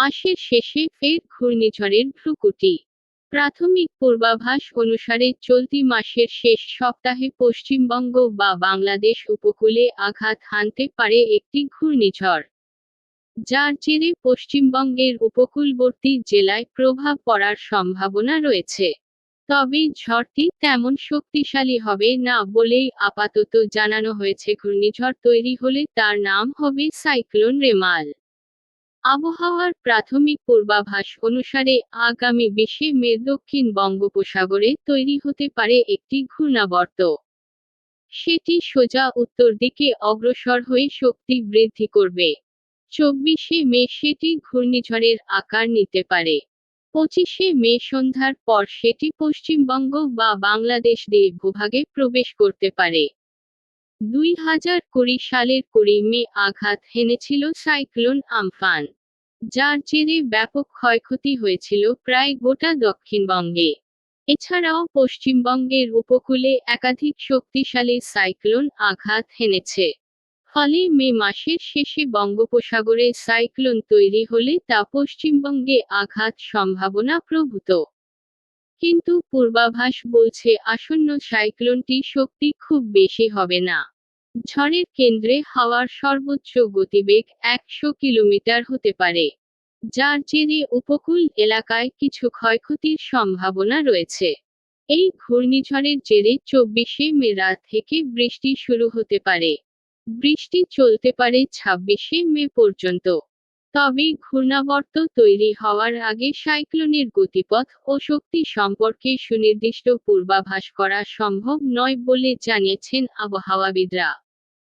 মাসের শেষে ফের ঘূর্ণিঝড়ের ভ্রুকুটি। প্রাথমিক পূর্বাভাস অনুসারে চলতি মাসের শেষ সপ্তাহে পশ্চিমবঙ্গ বা বাংলাদেশ উপকূলে আঘাত হানতে পারে একটি ঘূর্ণিঝড়, যার জেরে পশ্চিমবঙ্গের উপকূলবর্তী জেলায় প্রভাব পড়ার সম্ভাবনা রয়েছে। তবে ঝড়টি তেমন শক্তিশালী হবে না বলেই আপাতত জানানো হয়েছে ঘূর্ণিঝড় তৈরি হলে তার নাম হবে সাইক্লোন রেমাল। আবহাওয়ার প্রাথমিক পূর্বাভাস অনুসারে আগামী বিশে মে দক্ষিণ বঙ্গোপসাগরে তৈরি হতে পারে একটি ঘূর্ণাবর্ত। সেটি সোজা উত্তর দিকে অগ্রসর হয়ে শক্তি বৃদ্ধি করবে। চব্বিশে মে সেটি ঘূর্ণিঝড়ের আকার নিতে পারে। পঁচিশে মে সন্ধ্যার পর সেটি পশ্চিমবঙ্গ বা বাংলাদেশ দিয়ে ভূভাগে প্রবেশ করতে পারে। দুই হাজার কুড়ি সালের কুড়ি মে আঘাত হেনেছিল সাইক্লোন আমফান, যার জেরে ব্যাপক ক্ষয়ক্ষতি হয়েছিল প্রায় গোটা দক্ষিণবঙ্গে। এছাড়াও পশ্চিমবঙ্গের উপকূলে একাধিক শক্তিশালী সাইক্লোন আঘাত হেনেছে, ফলে মে মাসের শেষে বঙ্গোপসাগরে সাইক্লোন তৈরি হলে তা পশ্চিমবঙ্গে আঘাত সম্ভাবনা প্রভূত। কিন্তু পূর্বাভাস বলছে আসন্ন সাইক্লোনটি শক্তি খুব বেশি হবে না। ঝড়ের কেন্দ্রে হাওয়ার সর্বোচ্চ গতিবেগ একশো কিলোমিটার হতে পারে, যার জেরে উপকূল এলাকায় কিছু ক্ষয়ক্ষতির সম্ভাবনা রয়েছে। এই ঘূর্ণিঝড়ের জেরে চব্বিশে মে রাত থেকে বৃষ্টি শুরু হতে পারে। বৃষ্টি চলতে পারে ছাব্বিশে মে পর্যন্ত। তবে ঘূর্ণাবর্ত তৈরি হওয়ার আগে সাইক্লোনের গতিপথ ও শক্তি সম্পর্কে সুনির্দিষ্ট পূর্বাভাস করা সম্ভব নয় বলে জানিয়েছেন আবহাওয়াবিদরা।